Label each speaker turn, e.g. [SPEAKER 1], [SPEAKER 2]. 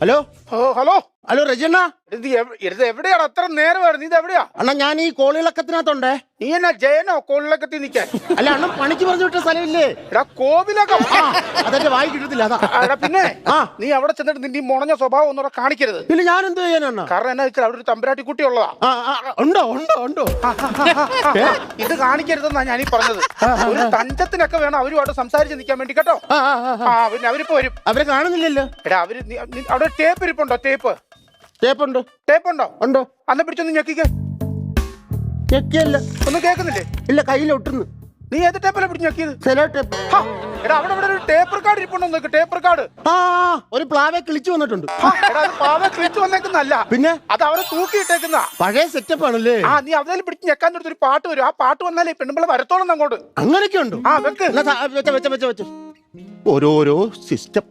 [SPEAKER 1] hello
[SPEAKER 2] oh hello
[SPEAKER 1] hello Rajanna
[SPEAKER 2] ഇത് എവിടെയാണ്? അത്ര നേരമായിരുന്നു. ഇത് എവിടെയാ?
[SPEAKER 1] അണ്ണാ ഞാൻ ഈ കോളിളക്കത്തിനകത്തുണ്ടേ.
[SPEAKER 2] നീ എന്നാ ജയനോ കോളിളക്കത്തിൽ നിക്കാൻ
[SPEAKER 1] അല്ല അണ്ണ പണിക്ക് പറഞ്ഞു വിട്ട സ്ഥലമില്ലേ?
[SPEAKER 2] എടാ കോവിലകം
[SPEAKER 1] അതെന്റെ വായി കിട്ടത്തില്ല അതാ.
[SPEAKER 2] എടാ പിന്നെ
[SPEAKER 1] ആ.
[SPEAKER 2] നീ അവിടെ ചെന്നിട്ട് നിന്റെ ഈ മുണഞ്ഞ സ്വഭാവം ഒന്നുകൂടെ കാണിക്കരുത്.
[SPEAKER 1] പിന്നെ ഞാൻ എന്ത് ചെയ്യാനാണ്
[SPEAKER 2] കാരണം എന്നാ വെച്ചാൽ അവിടെ ഒരു തമ്പരാട്ടി കുട്ടി ഉള്ളതാ.
[SPEAKER 1] ഉണ്ടോ ഉണ്ടോ ഉണ്ടോ? ഏ?
[SPEAKER 2] ഇത് കാണിക്കരുതെന്നാ ഞാനീ പറഞ്ഞത്. ഒരു തഞ്ചത്തിനൊക്കെ വേണം അവരുമായിട്ട് സംസാരിച്ച് നിൽക്കാൻ വേണ്ടി കേട്ടോ?
[SPEAKER 1] ആ, ആ, ആ, ആ.
[SPEAKER 2] ആ പിന്നെ അവരിപ്പോ വരും.
[SPEAKER 1] അവരെ കാണുന്നില്ലല്ലോ.
[SPEAKER 2] എടാ അവർ നീ- നീ- അവിടെ ടേപ്പ് ഇരിപ്പുണ്ടോ ടേപ്പ്
[SPEAKER 1] ടേപ്പുണ്ട്.
[SPEAKER 2] ടേപ്പ് ഉണ്ടോ?
[SPEAKER 1] ഉണ്ടോ
[SPEAKER 2] അന്ന് പിടിച്ചൊന്ന് ഞെക്കിക്കേ.
[SPEAKER 1] ഞെക്കിയല്ല.
[SPEAKER 2] ഒന്നും കേൾക്കുന്നില്ലേ?
[SPEAKER 1] ഇല്ല കയ്യിലൊട്ടുന്നു
[SPEAKER 2] നീ ഏത് ടേപ്പല്ല പിടിച്ച് ഞെക്കിയത്?
[SPEAKER 1] Sello tape.
[SPEAKER 2] എടാ അവിടെ ഇവിടെ ഒരു ടേപ്പർ കാർഡ് ഇരിപ്പുണ്ടോ നോക്ക്
[SPEAKER 1] ആ ഒരു പ്ലാവെ കിളിച്ചു വന്നിട്ടുണ്ട്.
[SPEAKER 2] എടാ അത് പാവ ക്ലിച്ച് വന്നേക്കുന്നല്ല
[SPEAKER 1] പിന്നെ?
[SPEAKER 2] അത് അവരെ തൂക്കിയിട്ടേക്കുന്ന
[SPEAKER 1] പഴയ സെറ്റപ്പ് ആണല്ലേ?
[SPEAKER 2] ആ നീ അവരെ പിടിച്ച് ഞെക്കാൻ ഒരു പാട്ട് വരും. ആ പാട്ട് വന്നാലേ പെണ്ണുമ്പിളെ വരത്തോളം അങ്ങോട്ട്.
[SPEAKER 1] അങ്ങനെയൊക്കെ ഉണ്ടോ?
[SPEAKER 2] ആ വെക്ക്.
[SPEAKER 1] വെച്ച വെച്ച വെച്ച വെച്ച. ഓരോരോ സിസ്റ്റം